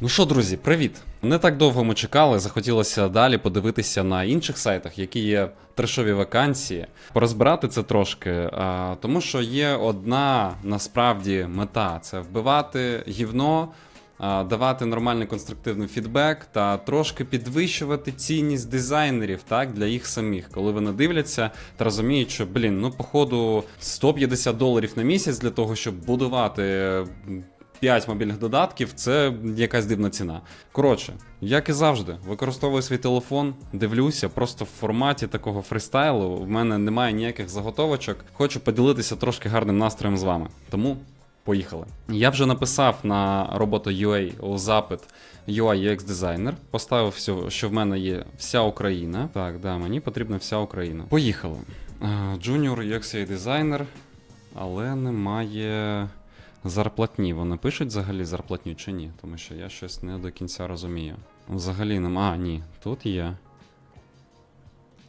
Ну що, друзі, привіт! Не так довго ми чекали, захотілося далі подивитися на інших сайтах, які є трешові вакансії, порозбирати це трошки, а, тому що є одна насправді мета це вбивати гівно, а, давати нормальний конструктивний фідбек та трошки підвищувати цінність дизайнерів так, для їх самих, коли вони дивляться та розуміють, що блін, ну походу 150 доларів на місяць для того, щоб будувати. М, 5 мобільних додатків це якась дивна ціна. Коротше, як і завжди, використовую свій телефон, дивлюся, просто в форматі такого фристайлу. В мене немає ніяких заготовочок. Хочу поділитися трошки гарним настроєм з вами. Тому поїхали. Я вже написав на роботу UA запит UI UX дизайнер. Поставив, всю- що в мене є вся Україна. Так, да, мені потрібна вся Україна. Поїхали. Е, Junior UX дизайнер, але немає. Зарплатні. Вони пишуть взагалі зарплатню чи ні? Тому що я щось не до кінця розумію. Взагалі нема. А, ні, тут є.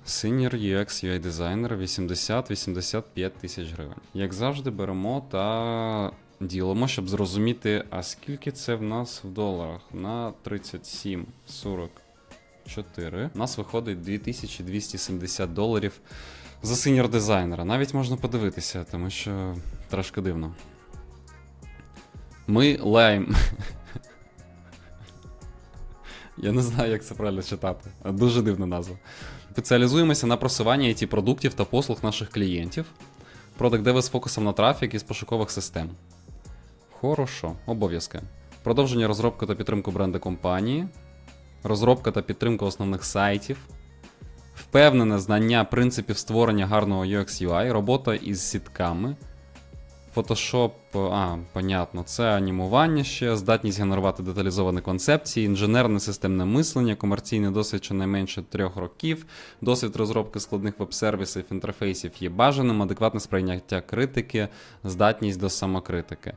Senior UX UI дизайнер 80-85 тисяч гривень. Як завжди, беремо та ділимо, щоб зрозуміти, а скільки це в нас в доларах на 37,44. У нас виходить 2270 доларів за сеньор дизайнера. Навіть можна подивитися, тому що трошки дивно. Ми лайм. Я не знаю, як це правильно читати. Дуже дивна назва. Спеціалізуємося на просуванні it продуктів та послуг наших клієнтів. Продакт деви з фокусом на трафік із пошукових систем. Хорошо, обов'язки. Продовження розробки та підтримку бренду компанії. Розробка та підтримка основних сайтів. Впевнене знання принципів створення гарного UX UI, робота із сітками. Photoshop, а, понятно, це анімування ще, здатність генерувати деталізовані концепції, інженерне системне мислення, комерційний досвід щонайменше трьох років, досвід розробки складних веб-сервісів, інтерфейсів є бажаним, адекватне сприйняття критики, здатність до самокритики.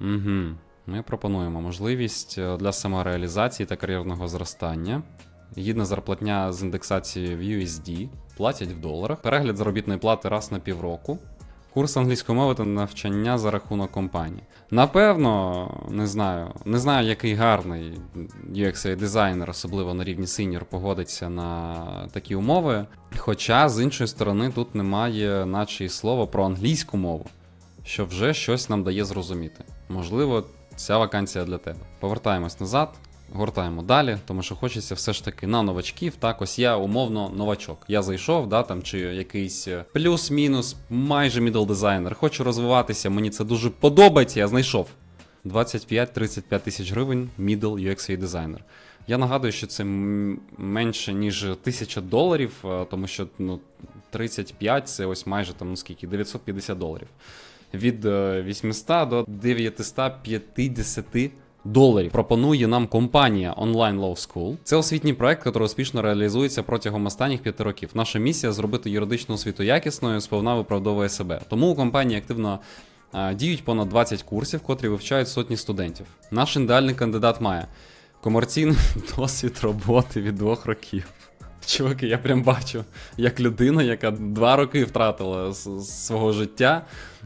Угу. Ми пропонуємо можливість е, для самореалізації та кар'єрного зростання. Гідна зарплатня з індексацією в USD, платять в доларах, перегляд заробітної плати раз на півроку, курс англійської мови та навчання за рахунок компанії. Напевно, не знаю, не знаю, який гарний UX дизайнер, особливо на рівні сеньор, погодиться на такі умови. Хоча, з іншої сторони, тут немає, наче і слова про англійську мову, що вже щось нам дає зрозуміти. Можливо, ця вакансія для тебе. Повертаємось назад. Гортаємо далі, тому що хочеться все ж таки на новачків. Так, ось я умовно новачок. Я зайшов, да, там чи якийсь е, плюс-мінус, майже мідл дизайнер. Хочу розвиватися, мені це дуже подобається. Я знайшов 25-35 тисяч гривень мідл UX дизайнер. Я нагадую, що це менше ніж 1000 доларів, е, тому що ну, 35 це ось майже там ну скільки 950 доларів. Від е, 800 до 950 доларів пропонує нам компанія Online Law School. Це освітній проект, який успішно реалізується протягом останніх п'яти років. Наша місія зробити юридичну освіту якісною, сповна виправдовує себе. Тому у компанії активно діють понад 20 курсів, котрі вивчають сотні студентів. Наш ідеальний кандидат має комерційний досвід роботи від двох років. Чуваки, я прям бачу, як людина, яка два роки втратила свого життя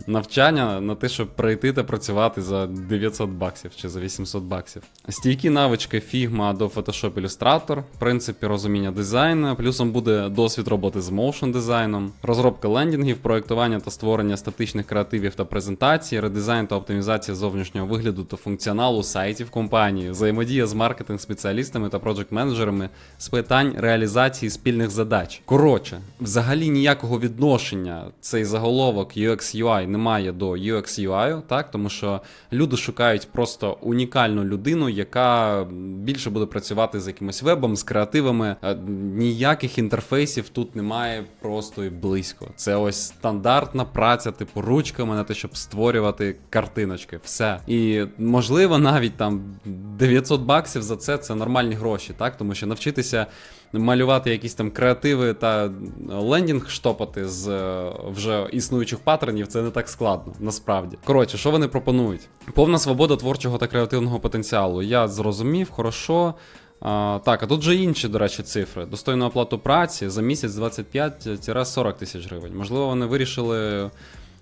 навчання на те, щоб прийти та працювати за 900 баксів чи за 800 баксів. Стійкі навички Figma до Photoshop Illustrator, принципі розуміння дизайну, плюсом буде досвід роботи з моушн дизайном, розробка лендінгів, проектування та створення статичних креативів та презентацій, редизайн та оптимізація зовнішнього вигляду та функціоналу сайтів компанії, взаємодія з маркетинг-спеціалістами та проджект-менеджерами з питань реалізації спільних задач. Коротше, взагалі ніякого відношення цей заголовок UX UI не має до UX UI, так тому що люди шукають просто унікальну людину, яка більше буде працювати з якимось вебом, з креативами. Е, Ніяких інтерфейсів тут немає просто і близько. Це ось стандартна праця, типу ручками на те, щоб створювати картиночки. Все. І можливо, навіть там 900 баксів за це це нормальні гроші, так тому що навчитися малювати якісь там креативи та лендінг штопати з е, вже існуючих паттернів, це не так складно, насправді. Коротше, що вони пропонують? Повна свобода творчого та креативного потенціалу. Я зрозумів, хорошо. А, так, а тут же інші, до речі, цифри. Достойну оплату праці за місяць 25-40 тисяч гривень. Можливо, вони вирішили.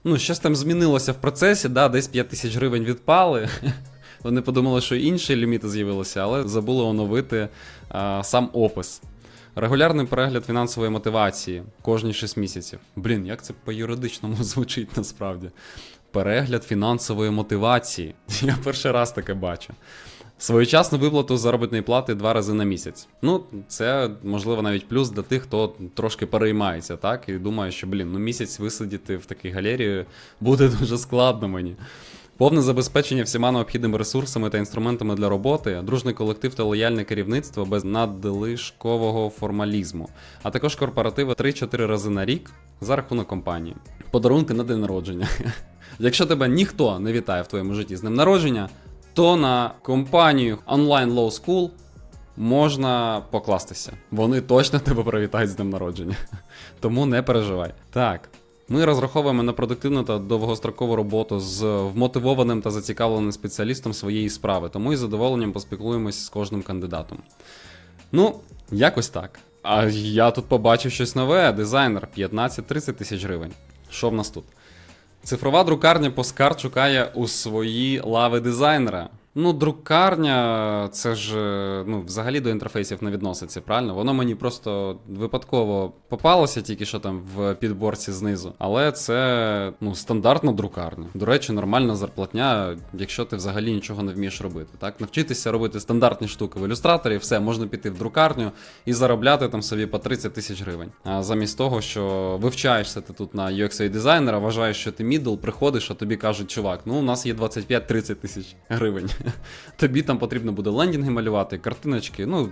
Ну, щось там змінилося в процесі, да, десь 5 тисяч гривень відпали. Вони подумали, що інші ліміти з'явилися, але забули оновити а, сам опис. Регулярний перегляд фінансової мотивації кожні 6 місяців. Блін, як це по-юридичному звучить насправді. Перегляд фінансової мотивації. Я перший раз таке бачу. Своєчасну виплату заробітної плати два рази на місяць. Ну, це можливо навіть плюс для тих, хто трошки переймається, так? І думає, що блін, ну місяць висидіти в такій галерії буде дуже складно мені. Повне забезпечення всіма необхідними ресурсами та інструментами для роботи, дружний колектив та лояльне керівництво без надлишкового формалізму, а також корпоративи 3-4 рази на рік за рахунок компанії. Подарунки на день народження. Якщо тебе ніхто не вітає в твоєму житті з днем народження, то на компанію Online Law School можна покластися. Вони точно тебе привітають з днем народження. Тому не переживай. Так. Ми розраховуємо на продуктивну та довгострокову роботу з вмотивованим та зацікавленим спеціалістом своєї справи, тому із задоволенням поспілкуємось з кожним кандидатом. Ну, якось так. А я тут побачив щось нове: дизайнер 15-30 тисяч гривень. Що в нас тут? Цифрова друкарня Поскар шукає у свої лави дизайнера. Ну, друкарня, це ж е, ну, взагалі до інтерфейсів не відноситься, правильно? Воно мені просто випадково попалося тільки що там в підборці знизу. Але це ну, стандартна друкарня. До речі, нормальна зарплатня, якщо ти взагалі нічого не вмієш робити. Так? Навчитися робити стандартні штуки в ілюстраторі, все, можна піти в друкарню і заробляти там собі по 30 тисяч гривень. А замість того, що вивчаєшся ти тут на UX дизайнера, вважаєш, що ти мідл, приходиш, а тобі кажуть, чувак, ну у нас є 25-30 тисяч гривень. Тобі там потрібно буде лендінги малювати, картиночки. Ну,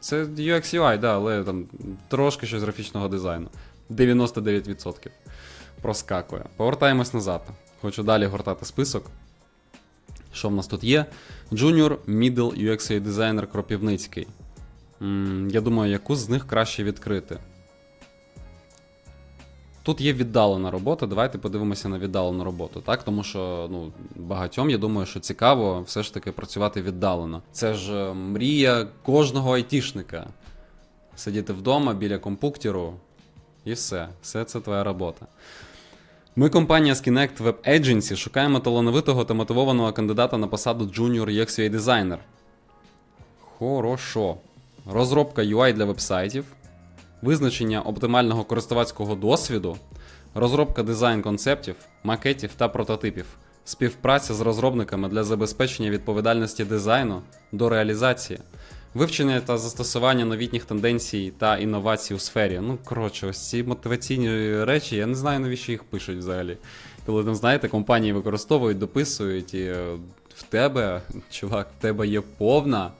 це UX UI, да, але там трошки щось графічного дизайну. 99% проскакує. Повертаємось назад. Хочу далі гортати список. Що в нас тут є? Junior Middle UX дизайнер Кропівницький. М, Я думаю, яку з них краще відкрити. Тут є віддалена робота. Давайте подивимося на віддалену роботу, так? Тому що ну, багатьом, я думаю, що цікаво все ж таки працювати віддалено. Це ж е, мрія кожного айтішника. Сидіти вдома біля компуктіру і все. Все це твоя робота. Ми, компанія Skinect Web Agency, шукаємо талановитого та мотивованого кандидата на посаду Junior UX UI дизайнер. Хорошо. Розробка UI для вебсайтів, визначення оптимального користувацького досвіду, розробка дизайн концептів, макетів та прототипів, співпраця з розробниками для забезпечення відповідальності дизайну до реалізації, вивчення та застосування новітніх тенденцій та інновацій у сфері. Ну, коротше, ось ці мотиваційні речі, я не знаю, навіщо їх пишуть взагалі. Коли там, знаєте, компанії використовують, дописують, і е, в тебе, чувак, в тебе є повна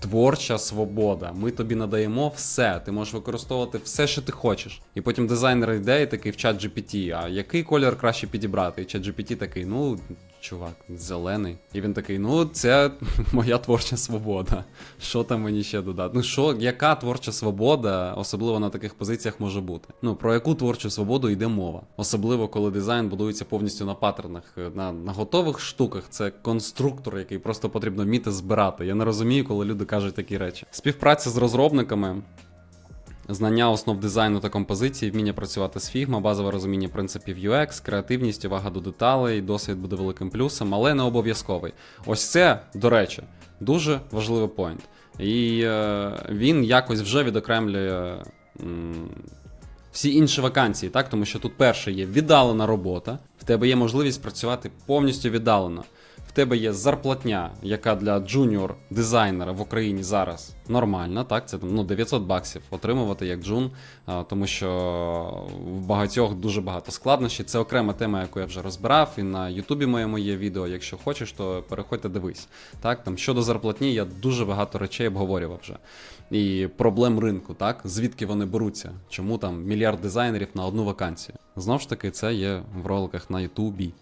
творча свобода. Ми тобі надаємо все. Ти можеш використовувати все, що ти хочеш. І потім дизайнер йде і такий в чат GPT, а який колір краще підібрати? І чат GPT такий, ну, чувак, зелений. І він такий, ну, це моя творча свобода. Що там мені ще додати? Ну, що, яка творча свобода, особливо на таких позиціях, може бути? Ну, про яку творчу свободу йде мова? Особливо, коли дизайн будується повністю на паттернах, на, на готових штуках. Це конструктор, який просто потрібно вміти збирати. Я не розумію, коли люди кажуть такі речі. Співпраця з розробниками. Знання основ дизайну та композиції, вміння працювати з Figma, базове розуміння принципів UX, креативність, увага до деталей, досвід буде великим плюсом, але не обов'язковий. Ось це, до речі, дуже важливий поінт. І е, він якось вже відокремлює м, всі інші вакансії, так? Тому що тут перше є віддалена робота, в тебе є можливість працювати повністю віддалено. Тебе є зарплатня, яка для джуніор дизайнера в Україні зараз нормальна, так? Це ну, 900 баксів отримувати як джун, тому що в багатьох дуже багато складнощів. Це окрема тема, яку я вже розбирав, і на Ютубі моєму є відео. Якщо хочеш, то переходьте дивись. Так, там щодо зарплатні, я дуже багато речей обговорював вже. І проблем ринку, так? Звідки вони беруться? Чому там мільярд дизайнерів на одну вакансію? Знову ж таки, це є в роликах на Ютубі.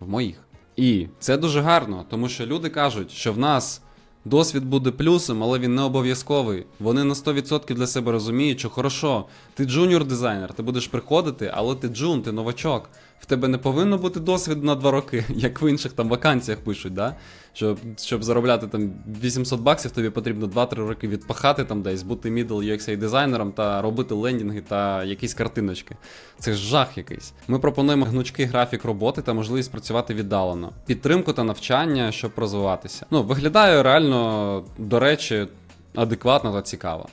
В моїх. І це дуже гарно, тому що люди кажуть, що в нас досвід буде плюсом, але він не обов'язковий. Вони на 100% для себе розуміють, що хорошо, ти джуніор дизайнер, ти будеш приходити, але ти джун, ти новачок. В тебе не повинно бути досвіду на 2 роки, як в інших там вакансіях пишуть, да? Щоб, щоб заробляти там 800 баксів, тобі потрібно 2-3 роки відпахати там десь, бути middle UX дизайнером та робити лендінги та якісь картиночки. Це ж жах якийсь. Ми пропонуємо гнучкий графік роботи та можливість працювати віддалено, підтримку та навчання, щоб розвиватися. Ну, виглядає реально, до речі, адекватно та цікаво.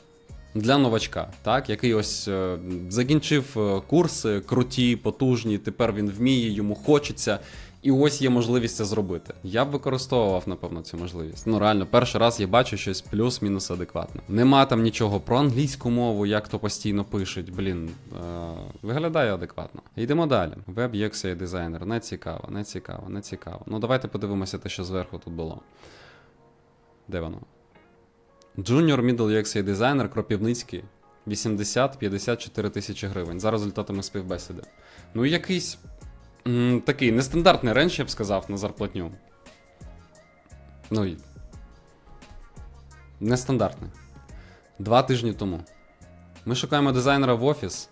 Для новачка, так, який ось е, закінчив е, курси круті, потужні, тепер він вміє, йому хочеться, і ось є можливість це зробити. Я б використовував, напевно, цю можливість. Ну реально, перший раз я бачу щось плюс-мінус адекватне. Нема там нічого про англійську мову, як то постійно пишуть. Блін, е, виглядає адекватно. Йдемо далі. Веб UX дизайнер. Не цікаво, не цікаво, не цікаво. Ну давайте подивимося те, що зверху тут було. Де воно? Junior Middle UX дизайнер Кропівницький 80-54 тисячі гривень за результатами співбесіди. Ну, якийсь м, такий нестандартний ренч, я б сказав, на зарплатню. Ну і. Нестандартний. Два тижні тому. Ми шукаємо дизайнера в офіс.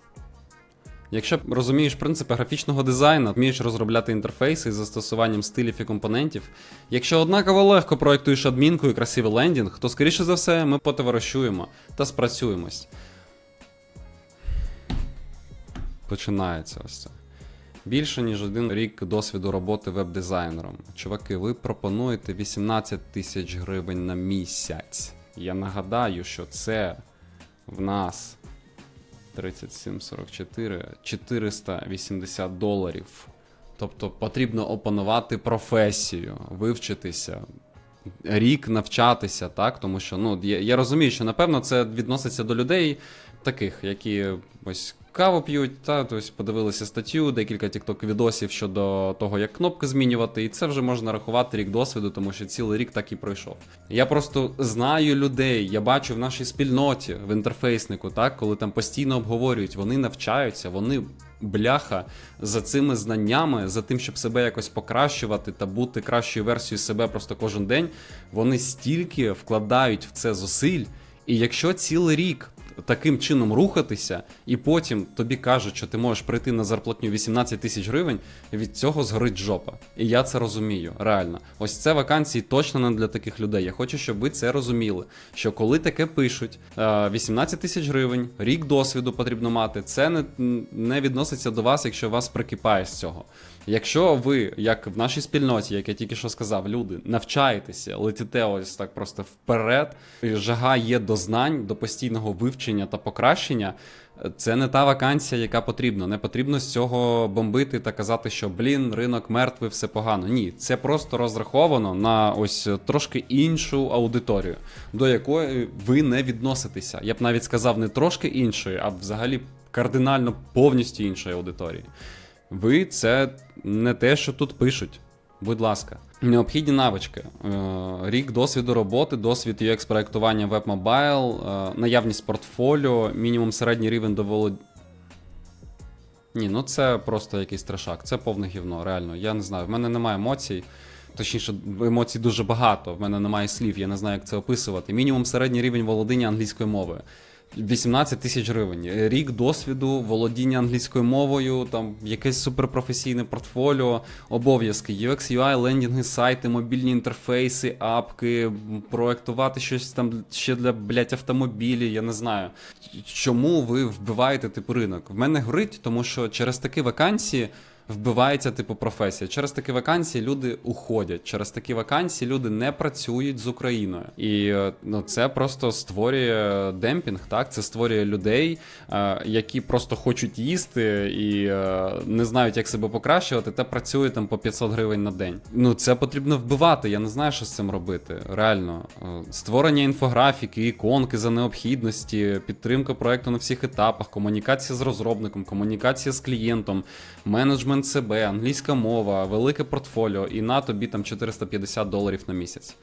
Якщо розумієш принципи графічного дизайну, вмієш розробляти інтерфейси з застосуванням стилів і компонентів. Якщо однаково легко проєктуєш адмінку і красивий лендінг, то скоріше за все ми потоваришуємо та спрацюємось. Починається ось це. Більше ніж один рік досвіду роботи веб-дизайнером. Чуваки, ви пропонуєте 18 тисяч гривень на місяць. Я нагадаю, що це в нас 37,44, 480 доларів. Тобто потрібно опанувати професію, вивчитися, рік навчатися, так? Тому що ну, я, я розумію, що напевно це відноситься до людей таких, які ось каву п'ють, та тобто подивилися статтю, декілька тікток відосів щодо того, як кнопки змінювати, і це вже можна рахувати рік досвіду, тому що цілий рік так і пройшов. Я просто знаю людей, я бачу в нашій спільноті в інтерфейснику, так, коли там постійно обговорюють, вони навчаються, вони. Бляха за цими знаннями, за тим, щоб себе якось покращувати та бути кращою версією себе просто кожен день, вони стільки вкладають в це зусиль. І якщо цілий рік таким чином рухатися, і потім тобі кажуть, що ти можеш прийти на зарплатню 18 тисяч гривень, від цього згорить жопа. І я це розумію, реально. Ось це вакансії точно не для таких людей. Я хочу, щоб ви це розуміли. Що коли таке пишуть, е, 18 тисяч гривень, рік досвіду потрібно мати, це не, не відноситься до вас, якщо вас прикипає з цього. Якщо ви, як в нашій спільноті, як я тільки що сказав, люди навчаєтеся, летите ось так просто вперед, жага є до знань, до постійного вивчення та покращення. Це не та вакансія, яка потрібна. Не потрібно з цього бомбити та казати, що блін, ринок мертвий, все погано. Ні, це просто розраховано на ось трошки іншу аудиторію, до якої ви не відноситеся. Я б навіть сказав не трошки іншої, а взагалі кардинально повністю іншої аудиторії. Ви це не те, що тут пишуть. Будь ласка, необхідні навички. Е, Рік досвіду роботи, досвід UX проектування веб-мобайл, наявність портфоліо, мінімум середній рівень до волод... Ні, ну це просто якийсь трешак, це повне гівно, реально. Я не знаю, в мене немає емоцій. Точніше, емоцій дуже багато, в мене немає слів, я не знаю, як це описувати. Мінімум середній рівень володіння англійської мови. 18 тисяч гривень. Рік досвіду, володіння англійською мовою, там якесь суперпрофесійне портфоліо, обов'язки, UX, UI, лендінги, сайти, мобільні інтерфейси, апки, проектувати щось там ще для блять автомобілів, я не знаю. Чому ви вбиваєте типу ринок? В мене горить, тому що через такі вакансії. Вбивається типу професія. Через такі вакансії люди уходять. Через такі вакансії люди не працюють з Україною. І е, ну, це просто створює демпінг. Так, це створює людей, е, які просто хочуть їсти і е, не знають, як себе покращувати, та працюють там по 500 гривень на день. Ну це потрібно вбивати. Я не знаю, що з цим робити. Реально, створення інфографіки, іконки за необхідності, підтримка проекту на всіх етапах, комунікація з розробником, комунікація з клієнтом, менеджмент себе, англійська мова, велике портфоліо, і на тобі там 450 доларів на місяць.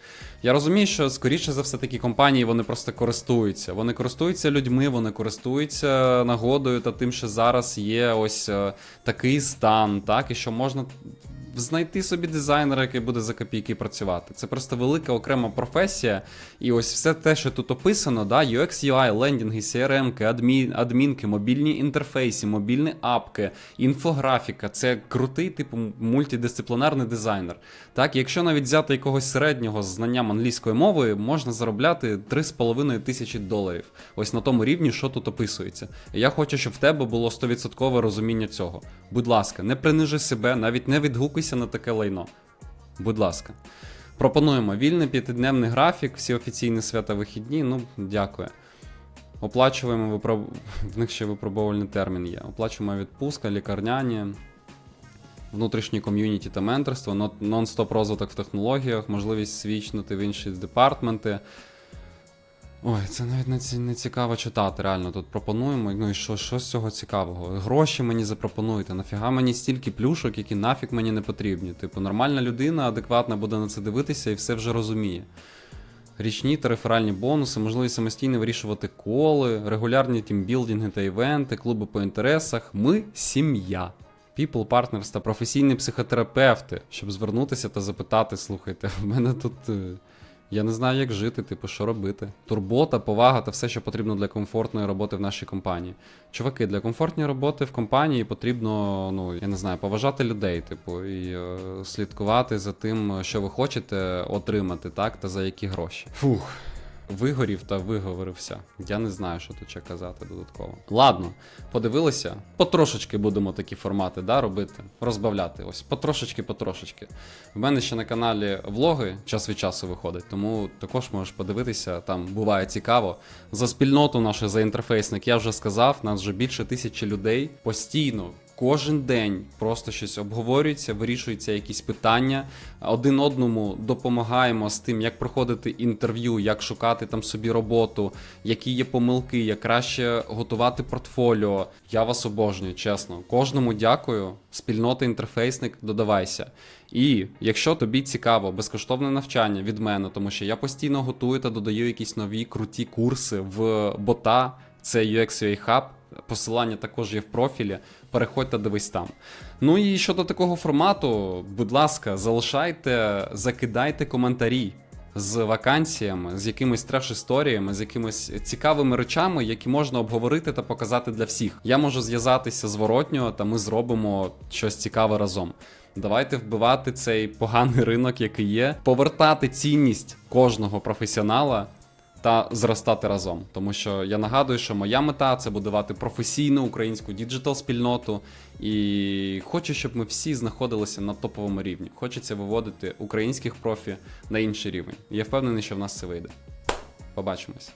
Я розумію, що скоріше за все такі компанії вони просто користуються. Вони користуються людьми, вони користуються нагодою та тим, що зараз є ось е, такий стан, так, і що можна знайти собі дизайнера, який буде за копійки працювати. Це просто велика окрема професія. І ось все те, що тут описано, да, UX, UI, лендінги, CRM, адмін, адмінки, мобільні інтерфейси, мобільні апки, інфографіка. Це крутий, типу, мультидисциплінарний дизайнер. Так, якщо навіть взяти якогось середнього з знанням англійської мови, можна заробляти 3,5 тисячі доларів. Ось на тому рівні, що тут описується. Я хочу, щоб в тебе було 100% розуміння цього. Будь ласка, не принижи себе, навіть не відгукуйся на таке лайно. Будь ласка. Пропонуємо вільний п'ятидневний графік, всі офіційні свята вихідні. Ну, дякую. Оплачуємо випроб... в них ще випробовувальний термін є. Оплачуємо відпустка, лікарняні, внутрішнє ком'юніті та менторство, нон-стоп розвиток в технологіях, можливість свічнути в інші департменти. Ой, це навіть не, ці- не цікаво читати, реально. Тут пропонуємо. Ну і що, що з цього цікавого? Гроші мені запропонуйте. Нафіга мені стільки плюшок, які нафіг мені не потрібні. Типу, нормальна людина, адекватна буде на це дивитися і все вже розуміє. Річні та реферальні бонуси, можливість самостійно вирішувати коли, регулярні тімбілдинги та івенти, клуби по інтересах. Ми сім'я. People Partners та професійні психотерапевти, щоб звернутися та запитати: слухайте, в мене тут. Я не знаю, як жити, типу, що робити. Турбота, повага та все, що потрібно для комфортної роботи в нашій компанії. Чуваки, для комфортної роботи в компанії потрібно, ну я не знаю, поважати людей, типу, і е, слідкувати за тим, що ви хочете отримати, так, та за які гроші. Фух. Вигорів та виговорився. Я не знаю, що тут ще казати додатково. Ладно, подивилися. Потрошечки будемо такі формати да, робити, розбавляти. Ось потрошечки, потрошечки. В мене ще на каналі влоги час від часу виходять, тому також можеш подивитися, там буває цікаво. За спільноту нашу, за інтерфейсник, я вже сказав, нас вже більше тисячі людей постійно. Кожен день просто щось обговорюється, вирішуються якісь питання. Один одному допомагаємо з тим, як проходити інтерв'ю, як шукати там собі роботу, які є помилки, як краще готувати портфоліо. Я вас обожнюю, чесно. Кожному дякую. Спільнота інтерфейсник, додавайся. І якщо тобі цікаво, безкоштовне навчання від мене, тому що я постійно готую та додаю якісь нові круті курси в бота, це UX UA Hub. Посилання також є в профілі. Переходь та дивись там. Ну і щодо такого формату, будь ласка, залишайте, закидайте коментарі з вакансіями, з якимись треш-історіями, з якимись цікавими речами, які можна обговорити та показати для всіх. Я можу зв'язатися з воротньо, та ми зробимо щось цікаве разом. Давайте вбивати цей поганий ринок, який є, повертати цінність кожного професіонала та зростати разом. Тому що я нагадую, що моя мета це будувати професійну українську діджитал спільноту. І хочу, щоб ми всі знаходилися на топовому рівні. Хочеться виводити українських профі на інший рівень. Я впевнений, що в нас це вийде. Побачимось.